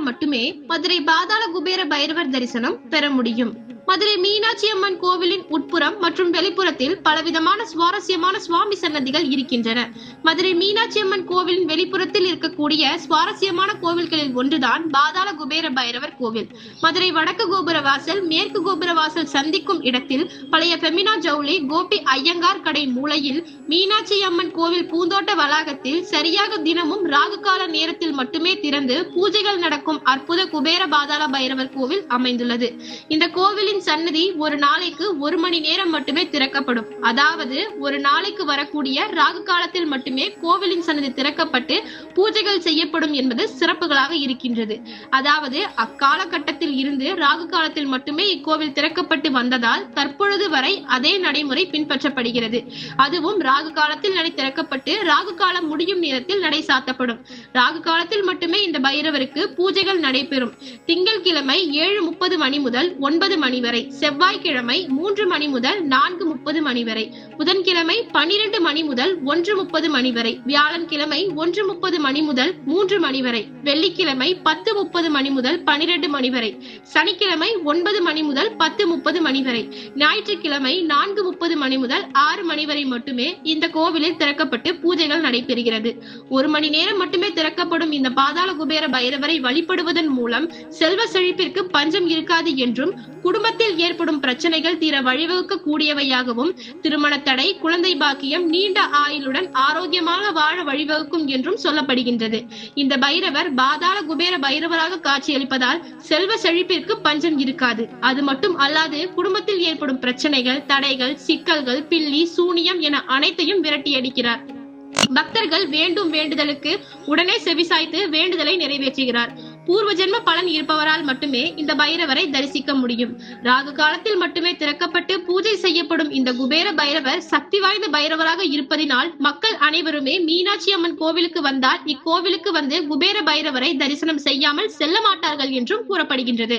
மட்டுமே மதுரை பாதாள குபேர பைரவர் தரிசனம் பெற முடியும். மதுரை மீனாட்சி அம்மன் கோவிலின் உட்புறம் மற்றும் வெளிப்புறத்தில் பலவிதமான சுவாரஸ்யமான சுவாமி சன்னதிகள் இருக்கின்றன. மதுரை மீனாட்சி அம்மன் கோவிலின் வெளிப்புறத்தில் இருக்கக்கூடிய சுவாரஸ்யமான கோவில்களில் ஒன்றுதான் பாதாள குபேர பைரவர் கோவில். மதுரை வடக்கு கோபுர வாசல் மேற்கு கோபுர வாசல் சந்திக்கும் இடத்தில் பழைய பெமினா ஜவுளி கோபி ஐயங்கார் கடை மூலையில் மீனாட்சி அம்மன் கோவில் பூந்தோட்ட வளாகத்தில் சரியாக தினமும் ராகு கால நேரத்தில் மட்டுமே திறந்து பூஜைகள் நடக்கும் அற்புத குபேர பாதாள பைரவர் கோவில் அமைந்துள்ளது. இந்த கோவிலில் கோவிலின் சன்னதி ஒரு நாளைக்கு ஒரு மணி நேரம் மட்டுமே திறக்கப்படும். அதாவது ஒரு நாளைக்கு வரக்கூடிய ராகு காலத்தில் மட்டுமே கோவிலின் சன்னதி திறக்கப்பட்டு பூஜைகள் செய்யப்படும் என்பது சிறப்புகளாக இருக்கின்றது. அதாவது அக்காலகட்டத்தில் இருந்து ராகு காலத்தில் மட்டுமே இக்கோவில் திறக்கப்பட்டு வந்ததால் தற்பொழுது வரை அதே நடைமுறை பின்பற்றப்படுகிறது. அதுவும் ராகு காலத்தில் நடை திறக்கப்பட்டு ராகு காலம் முடியும் நேரத்தில் நடை சாத்தப்படும். ராகு காலத்தில் மட்டுமே இந்த பைரவருக்கு பூஜைகள் நடைபெறும். திங்கட்கிழமை ஏழு முப்பது மணி முதல் ஒன்பது மணி வரை செவ்வாய்க்கிழமை மூன்று மணி முதல் நான்கு முப்பது மணி வரை புதன்கிழமை பனிரெண்டு மணி முதல் ஒன்று முப்பது மணி வரை வியாழன்கிழமை ஒன்று முப்பது மணி முதல் மூன்று மணி வரை வெள்ளிக்கிழமை பத்து முப்பது மணி முதல் பனிரெண்டு மணி வரை சனிக்கிழமை ஒன்பது மணி முதல் பத்து முப்பது மணி வரை ஞாயிற்றுக்கிழமை நான்கு முப்பது மணி முதல் ஆறு மணி வரை மட்டுமே இந்த கோவிலில் திறக்கப்பட்டு பூஜைகள் நடைபெறுகிறது. ஒரு மணி நேரம் மட்டுமே திறக்கப்படும் இந்த பாதாள குபேர பைரவரை வழிபடுவதன் மூலம் செல்வ செழிப்பிற்கு பஞ்சம் இருக்காது என்றும் குடும்ப குடும்பத்தில் ஏற்படும் பிரச்சனைகள் தீர வழிவகுக்க கூடியவையாகவும் திருமண தடை குழந்தை பாக்கியம் நீண்ட ஆயுளுடன் ஆரோக்கியமாக வாழ வழிவகுக்கும் என்றும் சொல்லப்படுகின்றது. இந்த பைரவர் பாதாள குபேர பைரவராக காட்சியளிப்பதால் செல்வ செழிப்பிற்கு பஞ்சம் இருக்காது. அது மட்டும் அல்லாது குடும்பத்தில் ஏற்படும் பிரச்சனைகள் தடைகள் சிக்கல்கள் பில்லி சூனியம் என அனைத்தையும் விரட்டியடிக்கிறார். பக்தர்கள் வேண்டும் வேண்டுதலுக்கு உடனே செவிசாய்த்து வேண்டுதலை நிறைவேற்றுகிறார். பூர்வ ஜென்ம பலன் இருப்பவரால் மட்டுமே இந்த பைரவரை தரிசிக்க முடியும். ராகு காலத்தில் மட்டுமே திறக்கப்பட்டு பூஜை செய்யப்படும் இந்த குபேர பைரவர் சக்தி வாய்ந்த பைரவராக இருப்பதினால் மக்கள் அனைவருமே மீனாட்சி அம்மன் கோவிலுக்கு வந்தால் இக்கோவிலுக்கு வந்து குபேர பைரவரை தரிசனம் செய்யாமல் செல்ல மாட்டார்கள் என்றும் கூறப்படுகின்றது.